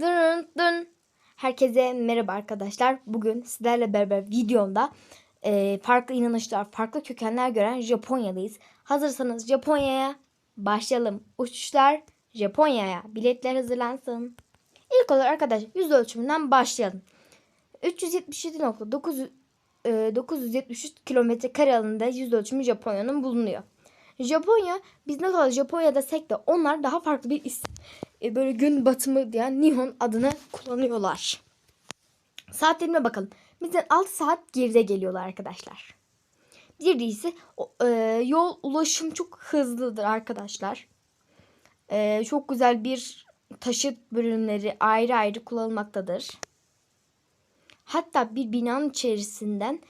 Dın dın. Herkese merhaba arkadaşlar. Bugün sizlerle beraber videomda e, farklı inanışlar, farklı kökenler gören Japonya'dayız. Hazırsanız Japonya'ya başlayalım. Uçuşlar Japonya'ya. Biletler hazırlansın. İlk olarak arkadaşlar yüz ölçümünden başlayalım. 377.9 e, 973 kilometre kare alanında yüz ölçümü Japonya'nın bulunuyor. Japonya biz ne kadar Japonya desek de onlar daha farklı bir isim. E, böyle gün batımı diyen Nihon adını kullanıyorlar. Saatlerine bakalım. Bizden 6 saat geride geliyorlar arkadaşlar. Birincisi e, yol ulaşım çok hızlıdır arkadaşlar. E, çok güzel bir taşıt bölümleri ayrı ayrı kullanılmaktadır. Hatta bir binanın içerisinden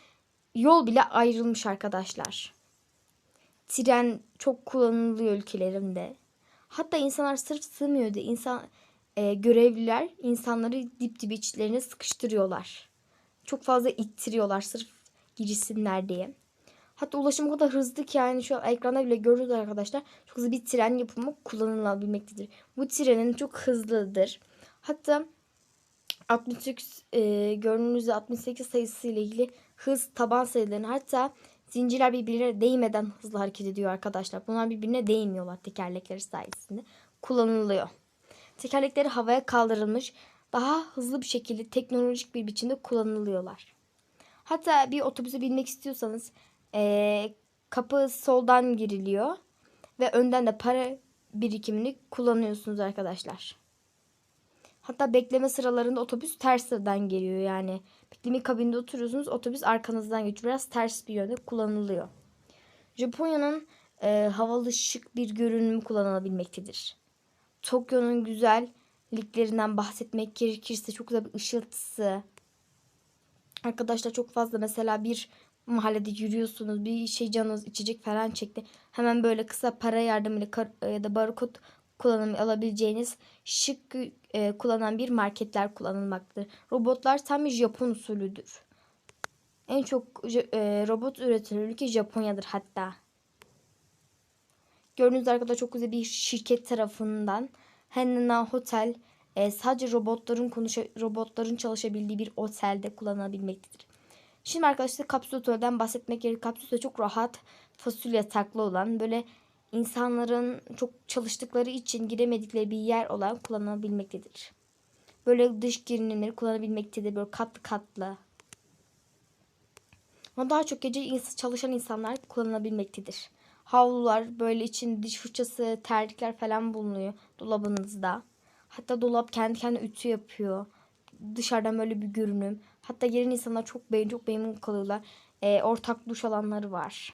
yol bile ayrılmış arkadaşlar. Tren çok kullanılıyor ülkelerinde. Hatta insanlar sırf sığmıyor diye insan e, görevliler insanları dip dibe içlerine sıkıştırıyorlar. Çok fazla ittiriyorlar sırf girişsinler diye. Hatta ulaşım o kadar hızlı ki yani şu an ekranda bile görüyoruz arkadaşlar. Çok hızlı bir tren yapımı kullanılabilmektedir. Bu trenin çok hızlıdır. Hatta 68 e, gördüğünüzde 68 sayısı ile ilgili hız taban sayılarını hatta zincirler birbirine değmeden hızlı hareket ediyor arkadaşlar. Bunlar birbirine değmiyorlar tekerlekleri sayesinde. Kullanılıyor. Tekerlekleri havaya kaldırılmış daha hızlı bir şekilde teknolojik bir biçimde kullanılıyorlar. Hatta bir otobüse binmek istiyorsanız e, kapı soldan giriliyor ve önden de para birikimini kullanıyorsunuz arkadaşlar. Hatta bekleme sıralarında otobüs tersten geliyor yani. Bekleme kabinde oturuyorsunuz otobüs arkanızdan geçiyor. Biraz ters bir yönde kullanılıyor. Japonya'nın e, havalı şık bir görünümü kullanılabilmektedir. Tokyo'nun güzelliklerinden bahsetmek gerekirse çok güzel bir ışıltısı. Arkadaşlar çok fazla mesela bir mahallede yürüyorsunuz bir şey canınız içecek falan çekti. Hemen böyle kısa para yardımıyla ya da barkod kullanımı alabileceğiniz şık e, kullanan bir marketler kullanılmaktadır. Robotlar tam bir Japon usulüdür. En çok e, robot üreten ülke Japonya'dır hatta. Gördüğünüz arkada çok güzel bir şirket tarafından Hanna Hotel e, sadece robotların konuşa robotların çalışabildiği bir otelde kullanabilmektedir. Şimdi arkadaşlar kapsül otelden bahsetmek gerekir. Kapsül çok rahat fasulye yataklı olan böyle insanların çok çalıştıkları için giremedikleri bir yer olarak kullanılabilmektedir. Böyle dış girinimleri kullanabilmektedir. Böyle katlı katlı. Ama daha çok gece çalışan insanlar kullanabilmektedir. Havlular böyle için diş fırçası, terlikler falan bulunuyor dolabınızda. Hatta dolap kendi kendine ütü yapıyor. Dışarıdan böyle bir görünüm. Hatta gelen insanlar çok beğen çok memnun kalıyorlar. Ee, ortak duş alanları var.